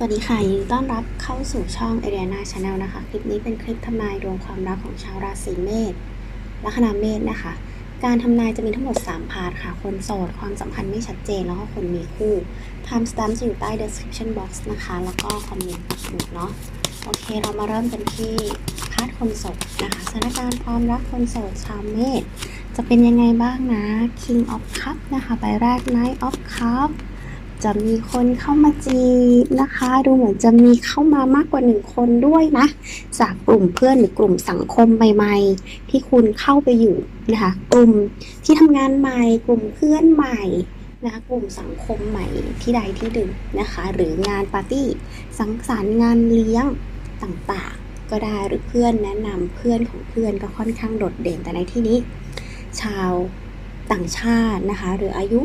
สวัสดีค่ะยินดีต้อนรับเข้าสู่ช่อง a r i a n a Channel นะคะ คลิปนี้เป็นคลิปทำนายดวงความรักของชาวราศีเมษลัคนาเมษนะคะ การทำนายจะมีทั้งหมด 3 พาร์ทค่ะ คนโสด ความสัมพันธ์ไม่ชัดเจน แล้วก็คนมีคู่ time stamp จะอยู่ใต้ description box นะคะ แล้วก็คอมเมนต์ปักหมุดเนาะโอเค เรามาเริ่มกันที่พาร์ทคนโสดนะคะสถานการณ์ความรักคนโสดชาวเมษจะเป็นยังไงบ้างนะ King of Cup นะคะใบแรก Knight of Cup จะมีคนเข้ามาจีบนะคะ ดูเหมือนจะมีเข้ามามากกว่าหนึ่งคนด้วยนะ จากกลุ่มเพื่อนหรือกลุ่มสังคมใหม่ ๆ ที่คุณเข้าไปอยู่นะคะ กลุ่มที่ทำงานใหม่ กลุ่มเพื่อนใหม่นะคะกลุ่มสังคมใหม่ที่ใดที่หนึ่งนะคะ หรืองานปาร์ตี้สังสรรค์งานเลี้ยงต่างๆ ก็ได้หรือเพื่อนแนะนำเพื่อนของเพื่อนก็ค่อนข้างโดดเด่นแต่ในที่นี้ ชาวต่างชาตินะคะ หรืออายุ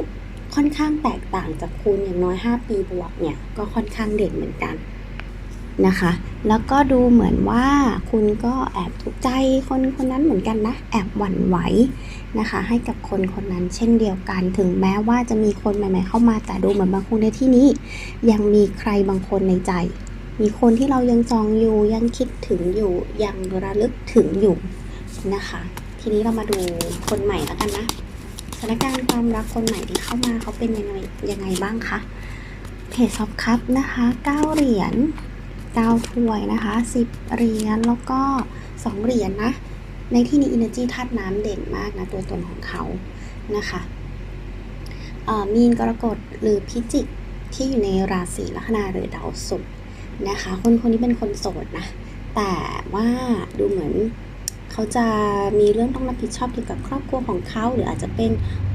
ค่อนข้างแตกต่างจากคุณอย่างน้อย 5 ปีบวกเนี่ยก็ค่อนข้างเด่นเหมือนกันนะคะ แล้วก็ดูเหมือนว่าคุณก็แอบถูกใจคนคนนั้นเหมือนกันนะ แอบหวั่นไหวนะคะ ให้กับคนคนนั้นเช่นเดียวกัน ถึงแม้ว่าจะมีคนใหม่ ๆ เข้ามาแต่ดูเหมือนบางคนในที่นี้ ยังมีใครบางคนในใจ มีคนที่เรายังจองอยู่ยังคิดถึงอยู่ยังระลึกถึงอยู่นะคะ ทีนี้เรามาดูคนใหม่แล้วกันนะ ถานการณ์ความรักคนใหม่ที่เข้ามาเขาเป็นยังไงยังไงบ้างคะเพจซอฟคัพนะคะ9เหรียญ9ถ้วยนะคะ10เหรียญแล้วก็2เหรียญนะ ในที่นี้ Energy ธาตุน้ำเด่นมากนะ ตัวตนของเขานะคะมีนกรกฎหรือพิจิกที่อยู่ในราศีลัคนาหรือดาวศุกร์นะคะ คนคนนี้เป็นคนโสดนะ แต่ว่าดูเหมือน เขาจะมีเรื่องต้องรับผิดชอบเกี่ยวกับครอบครัวของเขา หรืออาจจะเป็น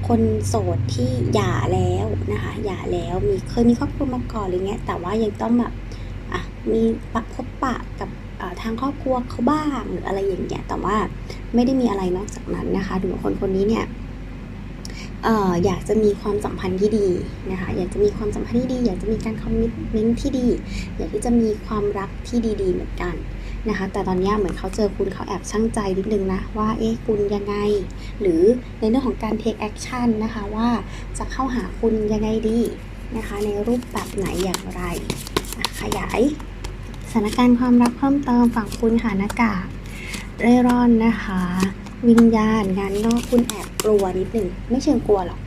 คนโสดที่หย่าแล้วนะคะหย่าแล้วมีเคยมีครอบครัวมาก่อนอะไรเงี้ยแต่ว่ายังต้องแบบอะมีปะพบปะกับทางครอบครัวเขาบ้างหรืออะไรอย่างเงี้ยแต่ว่าไม่ได้มีอะไรนอกจากนั้นนะคะดูว่าคนคนนี้เนี่ยเอ่ออยากจะมีความสัมพันธ์ที่ดีนะคะอยากจะมีความสัมพันธ์ที่ดี อยากจะมีการคอมมิตเมนต์ที่ดี อยากที่จะมีความรักที่ดี ๆ เหมือนกัน นะคะ แต่ตอนนี้เหมือนเขาเจอคุณเขาแอบช่างใจนิดนึงนะ ว่าเอ๊ะคุณยังไง หรือในเรื่องของการ take action นะคะว่าจะเข้าหาคุณยังไงดีนะคะ ในรูปแบบไหนอย่างไร ขยายสถานการณ์ความรักเพิ่มเติมฝั่งคุณค่ะหน้ากากเร่ร่อนนะคะ วิญญาณงานนอกคุณแอบกลัวนิดนึงไม่เชิงกลัวหรอก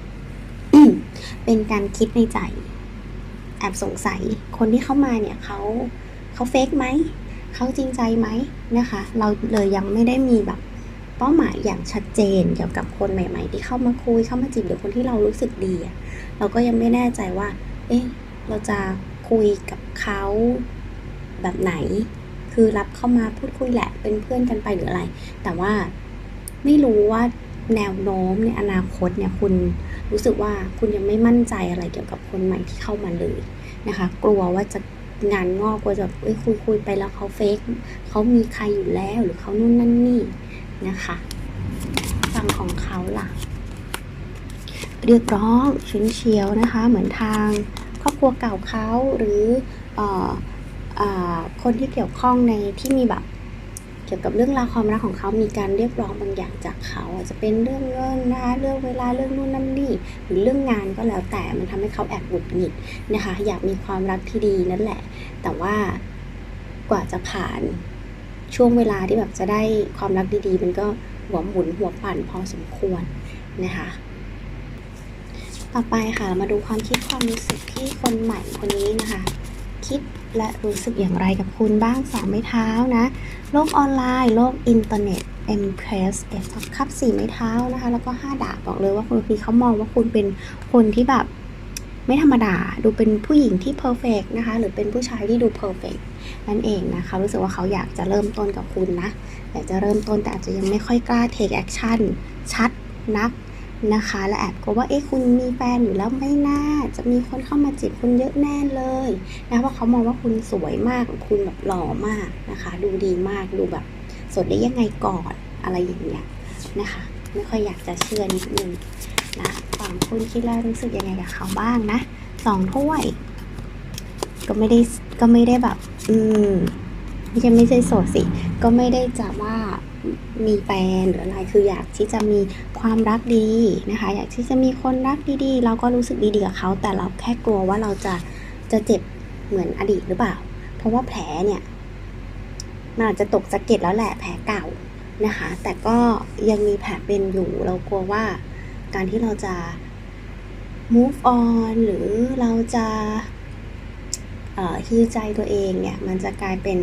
เป็นการคิดในใจ แอบสงสัย คนที่เข้ามาเนี่ยเขาเขาเฟกไหม เขาจริงใจไหมนะคะ เราเลยยังไม่ได้มีแบบเป้าหมายอย่างชัดเจนเกี่ยวกับคนใหม่ ๆ ที่เข้ามาคุยเข้ามาจีบหรือคนที่เรารู้สึกดีอะเราก็ยังไม่แน่ใจว่า เอ๊ะเราจะคุยกับเขาแบบไหน คือรับเข้ามาพูดคุยแหละเป็นเพื่อนกันไปหรืออะไร แต่ว่าไม่รู้ว่าแนวโน้มในอนาคตเนี่ยคุณรู้สึกว่าคุณยังไม่มั่นใจอะไรเกี่ยวกับคนใหม่ที่เข้ามาเลยนะคะ กลัวว่าจะ งานงอกกลัวจะเอ้ยคุยคุยไปแล้วเขาเฟกเขามีใครอยู่แล้วหรือเขานู่นนั่นนี่นะคะฝั่งของเขาล่ะ เรียกร้องชุนเชียวนะคะ เหมือนทางครอบครัวเก่าเขาหรืออออคนที่เกี่ยวข้องในที่มีแบบ กี่ยวกับเรื่องราวความรักของเขามีการเรียกร้องบางอย่างจากเขาอาจจะเป็นเรื่องเงินนะคะเรื่องเวลาเรื่องนู่นนั่นนี่หรือเรื่องงานก็แล้วแต่มันทำให้เขาแอบหงุดหงิดนะคะ อยากมีความรักที่ดีนั่นแหละ แต่ว่ากว่าจะผ่านช่วงเวลาที่แบบจะได้ความรักดีๆ มันก็หัวหมุนหัวปั่นพอสมควรนะคะต่อไปค่ะมาดูความคิดความรู้สึกที่คนใหม่คนนี้นะคะ คิด และรู้สึกอย่างไรกับคุณบ้างสองไม้เท้านะ โลกออนไลน์ โลกอินเทอร์เน็ต Empress F คับสี่ไม้เท้านะคะ แล้วก็ห้าดาบบอกเลยว่าคนนี้เขามองว่าคุณเป็นคนที่แบบไม่ธรรมดา ดูเป็นผู้หญิงที่เพอร์เฟกนะคะ หรือเป็นผู้ชายที่ดูเพอร์เฟกนั่นเองนะคะ รู้สึกว่าเขาอยากจะเริ่มต้นกับคุณนะ อยากจะเริ่มต้นแต่อาจจะยังไม่ค่อยกล้า take action ชัดนัก นะคะ และแอบกลัวว่าเอ๊ะคุณมีแฟนอยู่แล้วไม่น่า จะมีคนเข้ามาจีบคุณเยอะแน่เลยนะเพราะเขามองว่าคุณสวยมากคุณแบบหล่อมากนะคะ ดูดีมากดูแบบสดได้ยังไงก่อนอะไรอย่างเงี้ยนะคะ ไม่ค่อยอยากจะเชื่อนิดนึงนะฝั่งคุณคิดแล้วรู้สึกยังไงกับเขาบ้างนะสองถ้วย ก็ไม่ได้ก็ไม่ได้แบบ อืมไม่ใช่ไม่ใช่โสดสิ ก็ไม่ได้จะว่า มีแฟนหรืออะไรคืออยากที่จะมีความรักดีนะคะ อยากที่จะมีคนรักดีๆ เราก็รู้สึกดีๆกับเขา แต่เราแค่กลัวว่าเราจะจะเจ็บเหมือนอดีตหรือเปล่า เพราะว่าแผลเนี่ยมันอาจจะตกสะเก็ดแล้วแหละแผลเก่านะคะ แต่ก็ยังมีแผลเป็นอยู่ เรากลัวว่าการที่เราจะ move on หรือเราจะฮิวใจตัวเองเนี่ย มันจะกลายเป็น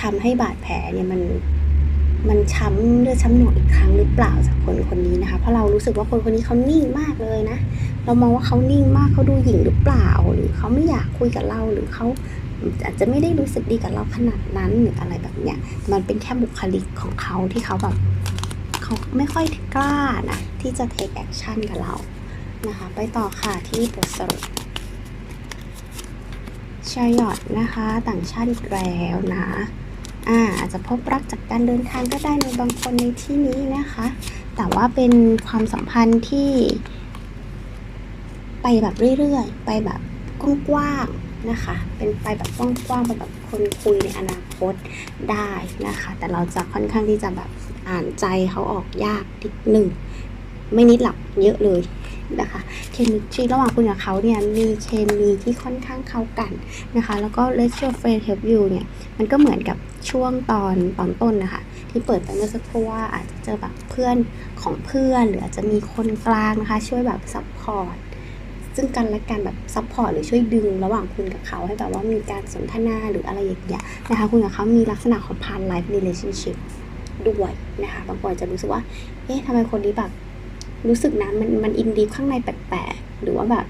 ทำให้บาดแผลเนี่ยมัน มันช้ำเลือดช้ำหนองอีกครั้งหรือเปล่าจากคนคนนี้นะคะ เพราะเรารู้สึกว่าคนคนนี้เขานิ่งมากเลยนะ เรามองว่าเขานิ่งมากเขาดูหยิ่งหรือเปล่า หรือเขาไม่อยากคุยกับเราหรือเขาอาจจะไม่ได้รู้สึกดีกับเราขนาดนั้นหรืออะไรแบบเนี้ย มันเป็นแค่บุคลิกของเขาที่เขาแบบเขาไม่ค่อยกล้านะที่จะ take action กับเรานะคะ ไปต่อค่ะที่บทสรุปชายอดนะคะ ต่างชาติอีกแล้วนะ อ่าอาจจะพบรักจากการเดินทางก็ได้ในบางคนในที่นี้นะคะ แต่ว่าเป็นความสัมพันธ์ที่ ไปแบบเรื่อยๆ ไปแบบกว้างๆนะคะ เป็นไปแบบกว้างๆไปแบบคนคุยในอนาคตได้นะคะ แต่เราจะค่อนข้างที่จะแบบอ่านใจเขาออกยากนิดหนึ่งไม่นิดหลับเยอะเลยนะคะ เคมีทรีระหว่างคุณกับเขาเนี่ยมีเคมีที่ค่อนข้างเข้ากันนะคะ แล้วก็ let your friend help you เนี่ย มันก็เหมือนกับ ช่วงตอนตอนต้นนะคะ ที่เปิดไปเมื่อสักครู่ว่าอาจจะเจอแบบเพื่อนของเพื่อน หรืออาจจะมีคนกลางนะคะ ช่วยแบบซัพพอร์ตซึ่งกันและกันแบบซัพพอร์ตหรือช่วยดึงระหว่างคุณกับเขาให้แบบว่ามีการสนทนาหรืออะไรอย่างเงี้ยนะคะ คุณกับเขามีลักษณะของพาร์ life relationship ด้วยนะคะบางคนจะรู้สึกว่า เอ๊ะทำไมคนนี้แบบรู้สึกนะมันมันอินดีข้างในแปลกๆหรือว่าแบบ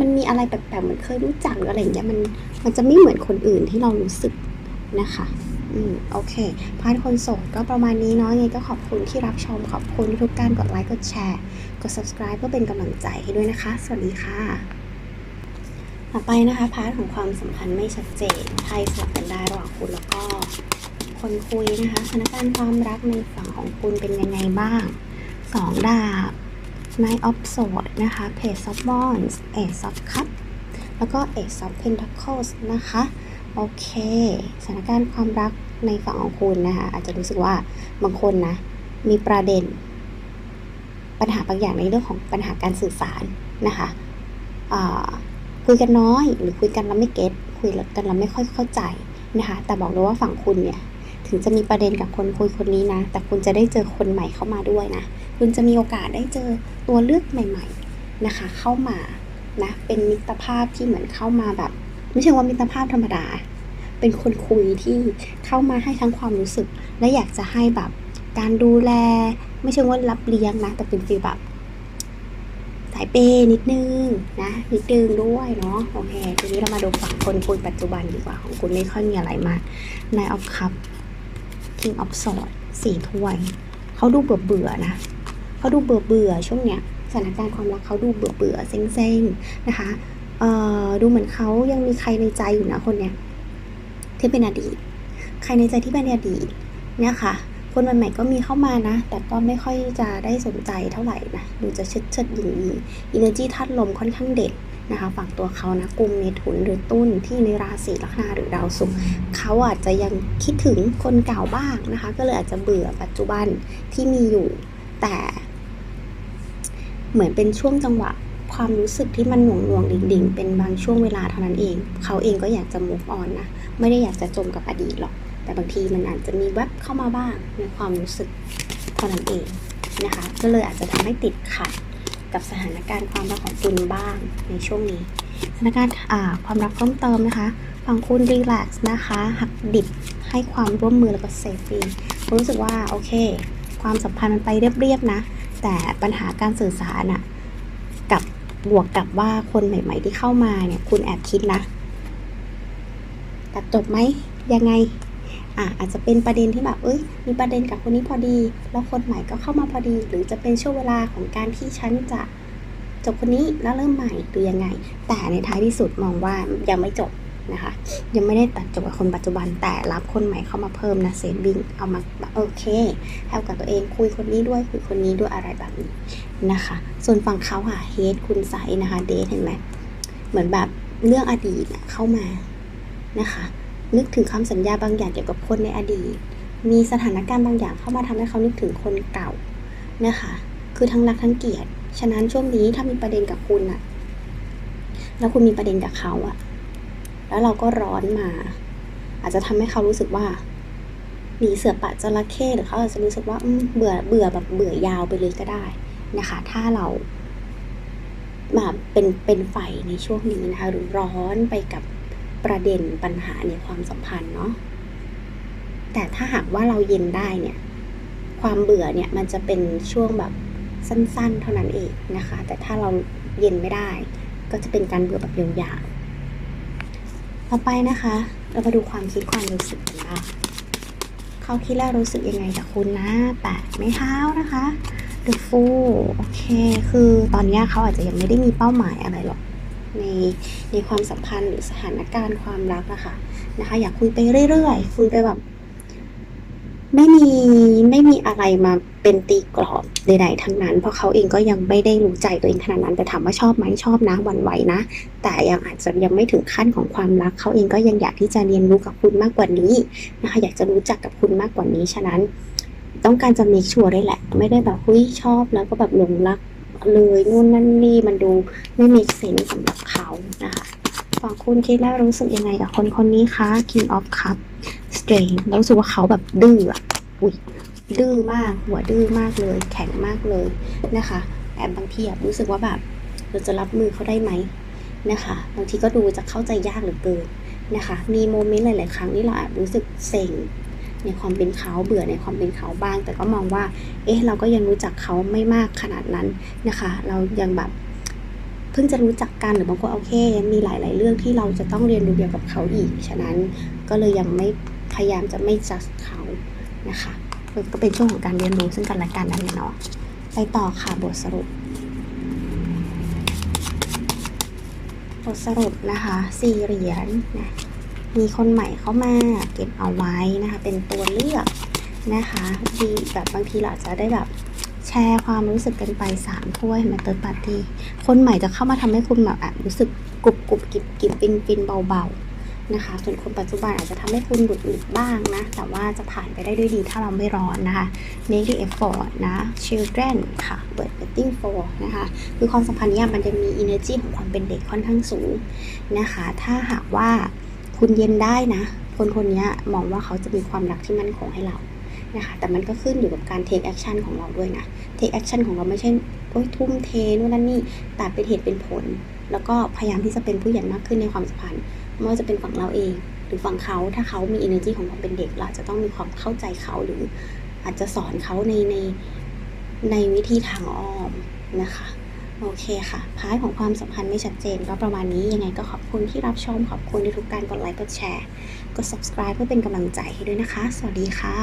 มันมีอะไรแปลกๆเหมือนเคยรู้จักหรืออะไรอย่างเงี้ยมันมันจะไม่เหมือนคนอื่นที่เรารู้สึก นะคะอืมโอเค พาร์ทคนโสดก็ประมาณนี้เนาะยังไงก็ขอบคุณที่รับชม ขอบคุณทุกการกดไลค์กดแชร์ กด subscribe เพื่อเป็นกำลังใจให้ด้วยนะคะ สวัสดีค่ะ ต่อไปนะคะ พาร์ทของความสัมพันธ์ไม่ชัดเจนไพ่สลับกันได้ระหว่างคุณแล้วก็ คนคุยนะคะสถานการณ์ความรักในฝั่งของคุณเป็นยังไงบ้างสองดาบ Knight of Swords นะคะ Page of Wands Ace of Cups แล้วก็ Ace of Pentacles นะคะ โอเคสถานการณ์ความรักในฝั่งของคุณนะคะ อาจจะรู้สึกว่าบางคนนะ มีประเด็น ปัญหาบางอย่างในเรื่องของปัญหาการสื่อสารนะคะคุยกันน้อยหรือคุยกันแล้วไม่เก็ตคุยกันแล้วไม่ค่อยเข้าใจนะคะ แต่บอกเลยว่าฝั่งคุณเนี่ย ถึงจะมีประเด็นกับคนคุยคนนี้นะ แต่คุณจะได้เจอคนใหม่เข้ามาด้วยนะ คุณจะมีโอกาสได้เจอตัวเลือกใหม่ ๆนะคะ เข้ามานะเป็นมิตรภาพที่เหมือนเข้ามาแบบ ไม่ใช่ว่ามิตรภาพธรรมดา เป็นคนคุยที่เข้ามาให้ทั้งความรู้สึก และอยากจะให้แบบการดูแล ไม่ใช่ว่ารับเลี้ยงนะ แต่เป็นฟีลแบบสายเปนิดนึงนะนิดนึงด้วยเนาะโอเค ทีนี้เรามาดูฝั่งคนคุยปัจจุบันดีกว่า ของคุณไม่ค่อยมีอะไรมากนายออฟคัพ King of Sword สี่ถ้วยเขาดูเบื่อเบื่อนะเขาดูเบื่อเบื่อช่วงเนี้ยสถานการณ์ความรักเขาดูเบื่อเบื่อเซ็งเซ็งนะคะ ดูเหมือนเขายังมีใครในใจอยู่นะคนเนี้ยที่เป็นอดีต ใครในใจที่เป็นอดีตเนี่ยค่ะ คนใหม่ๆก็มีเข้ามานะ แต่ก็ไม่ค่อยจะได้สนใจเท่าไหร่นะดูจะเชิดเชิดหยิงยิงอินเนอร์จีทัดลมค่อนข้างเด็ดนะคะฝั่งตัวเขานะกลุ่มเมถุนหรือตุ้นที่ในราศีลัคนาหรือดาวศุกร์เขาอาจจะยังคิดถึงคนเก่าบ้างนะคะ ก็เลยอาจจะเบื่อปัจจุบันที่มีอยู่ แต่ เหมือนเป็นช่วงจังหวะ ความรู้สึกที่มันหน่วงหน่วงดิ่งดิ่งเป็นบางช่วงเวลาเท่านั้นเอง เขาเองก็อยากจะ move on นะ ไม่ได้อยากจะจมกับอดีตหรอก แต่บางทีมันอาจจะมีแวบเข้ามาบ้างในความรู้สึกเท่านั้นเองนะคะ ก็เลยอาจจะทำให้ติดขัดกับสถานการณ์ความรักของคุณบ้างในช่วงนี้สถานการณ์ความรักเพิ่มเติมนะคะฝั่งคุณรีแลกซ์นะคะ หักดิบให้ความร่วมมือแล้วก็เซฟฟี่รู้สึกว่าโอเค ความสัมพันธ์มันไปเรียบๆนะ แต่ปัญหาการสื่อสารอะกับ บวกกับว่าคนใหม่ ๆ ที่เข้ามาเนี่ย คุณแอบคิดนะตัดจบไหมยังไงอะอาจจะเป็นประเด็นที่แบบเอ้ยมีประเด็นกับคนนี้พอดี แล้วคนใหม่ก็เข้ามาพอดี หรือจะเป็นช่วงเวลาของการที่ฉันจะจบคนนี้แล้วเริ่มใหม่หรือยังไง แต่ในท้ายที่สุดมองว่ายังไม่จบนะคะ ยังไม่ได้ตัดจบกับคนปัจจุบันแต่รับคนใหม่เข้ามาเพิ่มนะเซฟวิ่งเอามาโอเคแฮลกับตัวเองคุยคนนี้ด้วยคุยคนนี้ด้วยอะไรแบบนี้ นะคะ ส่วนฝั่งเขาค่ะเฮดคุณใสนะคะเดทเห็นไหมเหมือนแบบเรื่องอดีตเข้ามานะคะ นึกถึงคำสัญญาบางอย่างเกี่ยวกับคนในอดีต มีสถานการณ์บางอย่างเข้ามาทำให้เขานึกถึงคนเก่านะคะ คือทั้งรักทั้งเกลียด ฉะนั้นช่วงนี้ถ้ามีประเด็นกับคุณอะแล้วคุณมีประเด็นกับเขาอะแล้วเราก็ร้อนมา อาจจะทำให้เขารู้สึกว่าหนีเสือปะจระเข้หรือเขาอาจจะรู้สึกว่าเบื่อเบื่อแบบเบื่อยาวไปเลยก็ได้ นะคะ ถ้าเราแบบเป็นเป็นไฟในช่วงนี้นะคะ หรือร้อนไปกับประเด็นปัญหาในความสัมพันธ์เนาะแต่ถ้าหากว่าเราเย็นได้เนี่ย ความเบื่อเนี่ยมันจะเป็นช่วงแบบสั้น ๆ เท่านั้นเองนะคะ แต่ถ้าเราเย็นไม่ได้ ก็จะเป็นการเบื่อแบบยาวๆต่อไปนะคะ เรามาดูความคิดความรู้สึกกันบ้างเขาคิดแล้วรู้สึกยังไงกับคุณนะแปะไม้เท้านะคะ The Fool โอเค คือตอนนี้เขาอาจจะยังไม่ได้มีเป้าหมายอะไรหรอกในในความสัมพันธ์หรือสถานการณ์ความรักอะค่ะนะคะ อยากคุยไปเรื่อยๆ คุยไปแบบ ไม่มีไม่มีอะไรมาเป็นตีกรอบใดๆทั้งนั้น เพราะเขาเองก็ยังไม่ได้รู้ใจตัวเองขนาดนั้นแต่ถามว่าชอบไหมชอบนะหวันไหวนะ แต่ยังอาจจะยังไม่ถึงขั้นของความรัก เขาเองก็ยังอยากที่จะเรียนรู้กับคุณมากกว่านี้นะคะ อยากจะรู้จักกับคุณมากกว่านี้ฉะนั้น ต้องการจะ make sure ได้แหละ ไม่ได้แบบหุ้ยชอบแล้วก็แบบหลงรักเลยนู่นนั่นนี่มันดูไม่ make sense สำหรับเขานะคะฝั่งคุณคิดแล้วรู้สึกยังไงกับคนคนนี้คะ King of Cup Strain รู้สึกว่าเขาแบบดื้ออะอุ้ยดื้อมากหัวดื้อมากเลย แข็งมากเลยนะคะแอบบางทีอะรู้สึกว่าแบบเราจะรับมือเขาได้ไหมนะคะบางทีก็ดูจะเข้าใจยากเหลือเกินนะคะ มีโมเมนต์หลาย ๆ ครั้งที่เราอาจรู้สึกเซ็ง ในความเป็นเขาเบื่อในความเป็นเขาบ้าง แต่ก็มองว่า เอ๊ะเราก็ยังรู้จักเขาไม่มากขนาดนั้นนะคะ เรายังแบบเพิ่งจะรู้จักกันหรือบางคนโอเคยังมีหลาย ๆ เรื่องที่เราจะต้องเรียนรู้เกี่ยวกับเขาอีก ฉะนั้นก็เลยยังไม่พยายามจะไม่จัดเขานะคะก็เป็นช่วงของการเรียนรู้ซึ่งกันและกันนั่นแหละเนาะไปต่อค่ะบทสรุป บทสรุปนะคะสี่เหรียญนะ มีคนใหม่เข้ามาเก็บเอาไว้นะคะ เป็นตัวเลือกนะคะดีแบบบางทีเราจะได้แบบแชร์ความรู้สึกกันไปสามถ้วยมาเติร์ดปาร์ตี้คนใหม่จะเข้ามาทำให้คุณแบบรู้สึกกรุบกรุบกิบกิบฟินฟินเบาๆนะคะ ส่วนคนปัจจุบันอาจจะทำให้คุณหุดหุดบ้างนะ แต่ว่าจะผ่านไปได้ด้วยดีถ้าเราไม่ร้อนนะคะ make the effort นะ children ค่ะ bird waiting for นะคะ คือความสัมพันธ์เนี้ยมันจะมี energy ของความเป็นเด็กค่อนข้างสูงนะคะ ถ้าหากว่า คุณเย็นได้นะ คนคนนี้มองว่าเขาจะมีความรักที่มั่นคงให้เรานะคะแต่มันก็ขึ้นอยู่กับการ take action ของเราด้วยนะ take action ของเราไม่ใช่โอ้ยทุ่มเทนู่นนั่นนี่แต่เป็นเหตุเป็นผล แล้วก็พยายามที่จะเป็นผู้ใหญ่มากขึ้นในความสัมพันธ์ไม่ว่าจะเป็นฝั่งเราเอง หรือฝั่งเขาถ้าเขามี energy ของความเป็นเด็กเราจะต้องมีความเข้าใจเขาหรืออาจจะสอนเขาในในในวิธีทางอ้อมนะคะ โอเคค่ะพาร์ทของความสัมพันธ์ไม่ชัดเจนก็ประมาณนี้ยังไงก็ขอบคุณที่รับชม ขอบคุณที่ทุกการกดไลค์กดแชร์ กด subscribe เพื่อเป็นกำลังใจให้ด้วยนะคะ สวัสดีค่ะ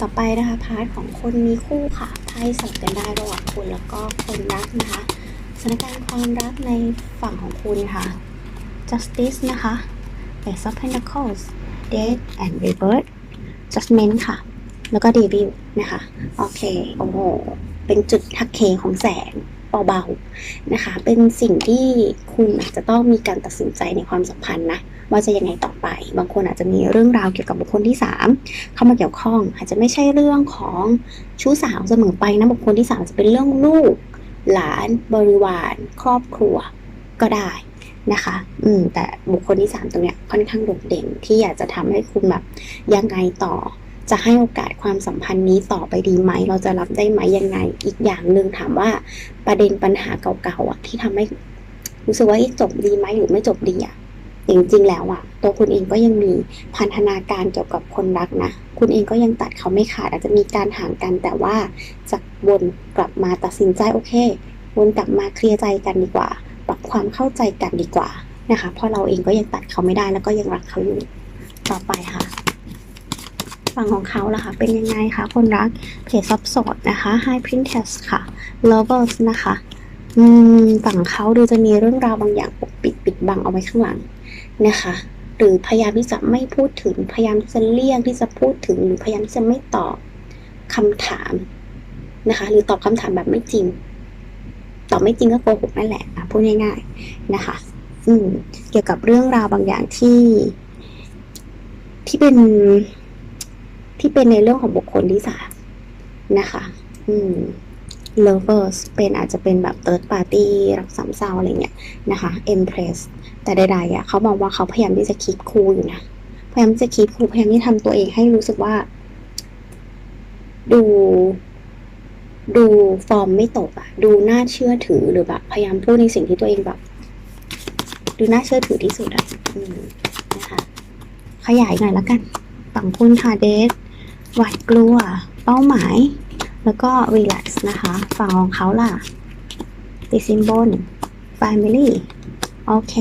ต่อไปนะคะพาร์ทของคนมีคู่ค่ะไพ่สลับกันได้ระหว่างคุณแล้วก็คนรักนะคะสถานการณ์ความรักในฝั่งของคุณค่ะ justice นะคะ ace of pentacles death and rebirth judgment ค่ะ แล้วก็ devil นะคะ โอเค โอ้โห เป็นจุดทักเคของแสงเบาๆนะคะ เป็นสิ่งที่คุณอาจจะต้องมีการตัดสินใจในความสัมพันธ์นะว่าจะยังไงต่อไป บางคนอาจจะมีเรื่องราวเกี่ยวกับบุคคลที่ 3 เข้ามาเกี่ยวข้อง อาจจะไม่ใช่เรื่องของชู้สาวเสมอไปนะบุคคลที่ 3 จะเป็นเรื่องลูก หลาน บริวาร ครอบครัวก็ได้นะคะ อืม แต่บุคคลที่ 3 ตรงเนี้ยค่อนข้างโดดเด่นที่อยากจะทำให้คุณแบบยังไงต่อ จะให้โอกาสความสัมพันธ์นี้ต่อไปดีไหม เราจะรับได้ไหมยังไง อีกอย่างหนึ่งถามว่าประเด็นปัญหาเก่าๆที่ทำให้รู้สึกว่าเอ๊ะจบดีไหมหรือไม่จบดีอะจริงๆแล้วอะ ตัวคุณเองก็ยังมีพันธนาการเกี่ยวกับคนรักนะ คุณเองก็ยังตัดเขาไม่ขาดอาจจะมีการห่างกันแต่ว่าจะวนกลับมาตัดสินใจโอเค วนกลับมาเคลียร์ใจกันดีกว่า ปรับความเข้าใจกันดีกว่านะคะ เพราะเราเองก็ยังตัดเขาไม่ได้แล้วก็ยังรักเขาอยู่ต่อไปค่ะ ฝั่งของเขาล่ะคะเป็นยังไงคะคนรักเพจซับสดนะคะ High Princess ค่ะ Lovers นะคะอืมฝั่งเขาดูจะมีเรื่องราวบางอย่างปกปิดปิดบังเอาไว้ข้างหลังนะคะหรือพยายามที่จะไม่พูดถึงพยายามที่จะเลี่ยงที่จะพูดถึงหรือพยายามที่จะไม่ตอบคำถามนะคะ หรือตอบคำถามแบบไม่จริง ตอบไม่จริงก็โกหกนั่นแหละะพูดง่ายๆนะคะ อืมเกี่ยวกับเรื่องราวบางอย่างที่ ที่เป็น ที่เป็นในเรื่องของบุคคลที่สามนะคะ อืม lovers เป็นอาจจะเป็นแบบ third party รักสามเศร้าอะไรเงี้ยนะคะ empress แต่ใดๆอะเขาบอกว่าเขาพยายามที่จะคีบคูลอยู่นะ พยายามจะคีบคูลพยายามที่ทำตัวเองให้รู้สึกว่า ดู ดูฟอร์มไม่ตกอะดูน่าเชื่อถือหรือแบบพยายามพูดในสิ่งที่ตัวเองแบบ ดูน่าเชื่อถือที่สุดอะอืมนะคะ ขยายหน่อยละกันฝั่งคุณค่ะเดท หวาดกลัว เป้าหมาย แล้วก็ relax นะคะ ฝั่งของเขาล่ะ ติซิมบน family โอเค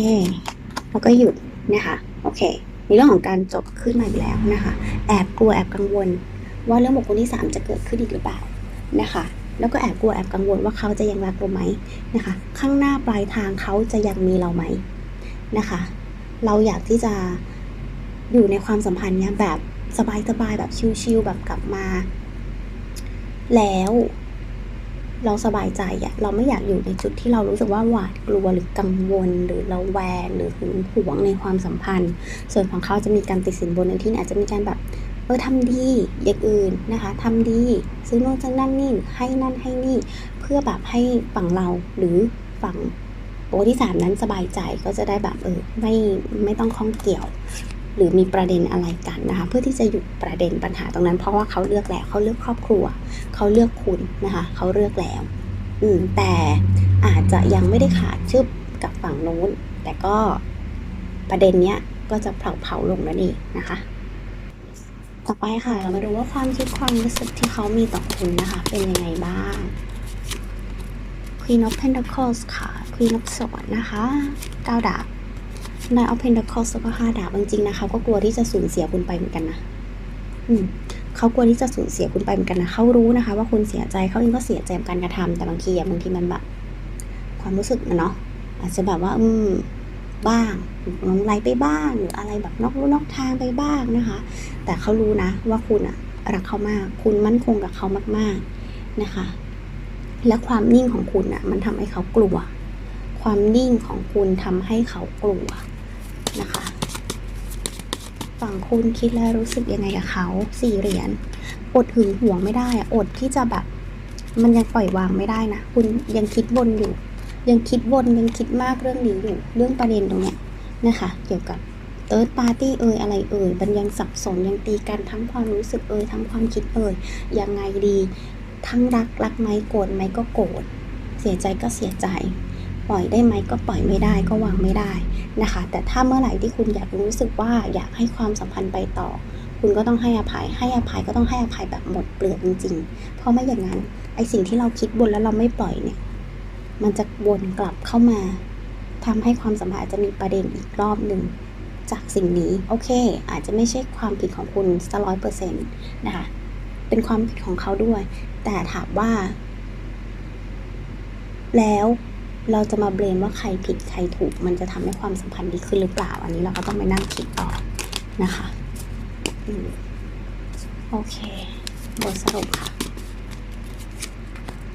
แล้วก็หยุดนะคะ โอเค ในเรื่องของการจบขึ้นมาอีกแล้วนะคะ แอบกลัวแอบกังวล ว่าเรื่องบุคคลที่ 3 จะเกิดขึ้นอีกหรือเปล่านะคะ แล้วก็แอบกลัวแอบกังวลว่าเขาจะยังรักเราไหมนะคะ ข้างหน้าปลายทางเขาจะยังมีเราไหมนะคะ เราอยากที่จะอยู่ในความสัมพันธ์เนี้ยแบบ สบายๆแบบชิลๆแบบกลับมา แล้วเราสบายใจอะเราไม่อยากอยู่ในจุดที่เรารู้สึกว่าหวาดกลัวหรือกังวล หรือเราแวงหรือหึงหวงในความสัมพันธ์ ส่วนของเขาจะมีการติดสินบนในที่นี้อาจจะมีการแบบเออทำดีอย่างอื่นนะคะทำดีซื้อนู่นซื้อนั่นนี่ให้นั่นให้นี่ เพื่อแบบให้ฝั่งเราหรือฝั่งโอที่สามนั้นสบายใจก็จะได้แบบเออไม่ไม่ต้องข้องเกี่ยว หรือมีประเด็นอะไรกันนะคะ เพื่อที่จะหยุดประเด็นปัญหาตรงนั้น เพราะว่าเขาเลือกแล้วเขาเลือกครอบครัว เขาเลือกคุณนะคะ เขาเลือกแล้ว อืมแต่อาจจะยังไม่ได้ขาดชึบกับฝั่งโน้น แต่ก็ประเด็นเนี้ยก็จะเผาเผาๆลงนั่นเองนะคะ ต่อไปค่ะ เรามาดูว่าความคิดความรู้สึกที่เขามีต่อคุณนะคะ เป็นยังไงบ้าง Queen of Pentacles ค่ะ Queen of Swords นะคะเก้าดาบ Knight of Pentacles แล้วก็ห้าดาบจริงๆนะเขาก็กลัวที่จะสูญเสียคุณไปเหมือนกันนะอืมเขากลัวที่จะสูญเสียคุณไปเหมือนกันนะเขารู้นะคะ ว่าคุณเสียใจเขาเองก็เสียใจกับการกระทำแต่บางทีอะบางทีมันแบบความรู้สึกนะเนาะอาจจะแบบว่า อืมบ้างหลงไหลไปบ้างหรืออะไรแบบนอกลู่นอกทางไปบ้างนะคะ แต่เขารู้นะ ว่าคุณอะรักเขามาก คุณมั่นคงกับเขามาก ๆนะคะ และความนิ่งของคุณอะมันทำให้เขากลัว ความนิ่งของคุณทำให้เขากลัว นะคะ ฝั่งคุณคิดและรู้สึกยังไงกับเขาสี่เหรียญอดหึงหวงไม่ได้ออดที่จะแบบ มันยังปล่อยวางไม่ได้นะ คุณยังคิดวนอยู่ ยังคิดวนยังคิดมากเรื่องนี้อยู่เรื่องประเด็นตรงเนี้ยนะคะ เกี่ยวกับเติร์ดปาร์ตี้เอ่ยอะไรเอ่ยมันยังสับสนยังตีกันทั้งความรู้สึกเอ่ยทั้งความคิดเอ่ยยังไงดี ทั้งรักรักไหมโกรธไหมก็โกรธเสียใจก็เสียใจ ปล่อยได้ไหมก็ปล่อยไม่ได้ก็วางไม่ได้นะคะ แต่ถ้าเมื่อไหร่ที่คุณอยากรู้สึกว่าอยากให้ความสัมพันธ์ไปต่อ คุณก็ต้องให้อภัย ให้อภัยก็ต้องให้อภัยแบบหมดเปลือกจริง ๆ เพราะไม่อย่างนั้นไอสิ่งที่เราคิดบนแล้วเราไม่ปล่อยเนี่ย มันจะวนกลับเข้ามาทำให้ความสัมพันธ์อาจจะมีประเด็นอีกรอบหนึ่งจากสิ่งนี้โอเค อาจจะไม่ใช่ความผิดของคุณสักร้อยเปอร์เซ็นต์นะคะเป็นความผิดของเขาด้วย แต่ถามว่า แล้ว เราจะมาเบรมว่าใครผิดใครถูก มันจะทำให้ความสัมพันธ์ดีขึ้นหรือเปล่า อันนี้เราก็ต้องไปนั่งคิดต่อนะคะโอเค บทสรุปค่ะ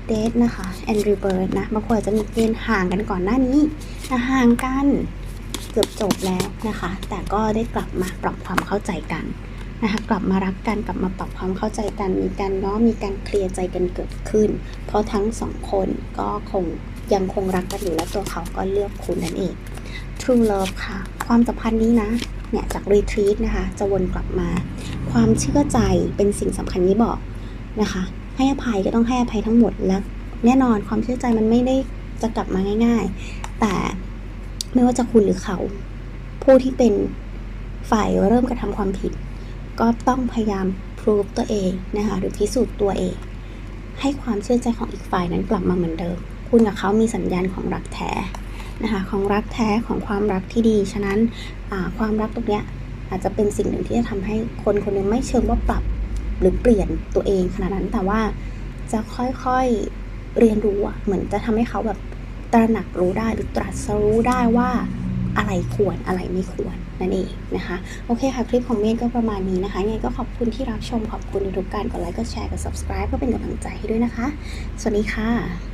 เดทนะคะแอนดรีเบิร์ดนะบางคนอาจจะมีเกณฑ์ห่างกันก่อนหน้านี้นะห่างกันเกือบจบแล้วนะคะ แต่ก็ได้กลับมาปรับความเข้าใจกันนะคะกลับมารักกันกลับมาปรับความเข้าใจกันมีการง้อมีการเคลียร์ใจกันเกิดขึ้น เพราะทั้งสองคนก็คง ยังคงรักกันอยู่และตัวเขาก็เลือกคุณนั่นเอง True Love ค่ะ ความสัมพันธ์นี้นะ เนี่ยจากรีทรีตนะคะ จะวนกลับมา ความเชื่อใจเป็นสิ่งสำคัญที่บอกนะคะ ให้อภัยก็ต้องให้อภัยทั้งหมดและแน่นอนความเชื่อใจมันไม่ได้จะกลับมาง่าย ๆ แต่ไม่ว่าจะคุณหรือเขา ผู้ที่เป็นฝ่ายเริ่มกระทำความผิด ก็ต้องพยายามพิสูจตัวเองนะคะหรือพิสูจน์ตัวเอง ให้ความเชื่อใจของอีกฝ่ายนั้นกลับมาเหมือนเดิม คุณกับเขามีสัญญาณของรักแท้นะคะของรักแท้ของความรักที่ดี ฉะนั้นความรักตรงเนี้ยอาจจะเป็นสิ่งหนึ่งที่จะทำให้คนคนหนึงไม่เชิงว่าปรับหรือเปลี่ยนตัวเองขนาดนั้นแต่ว่าจะค่อยๆเรียนรู้เหมือนจะทำให้เขาแบบตระหนักรู้ได้หรือตรัสรู้ได้ว่าอะไรควรอะไรไม่ควรนั่นเองนะคะโอเคค่ะ คลิปของเมย์ก็ประมาณนี้นะคะยังไงก็ขอบคุณที่รับชมขอบคุณในทุกการกดไลค์กดแชร์กด subscribe เพื่อเป็นกำลังใจให้ด้วยนะคะ สวัสดีค่ะ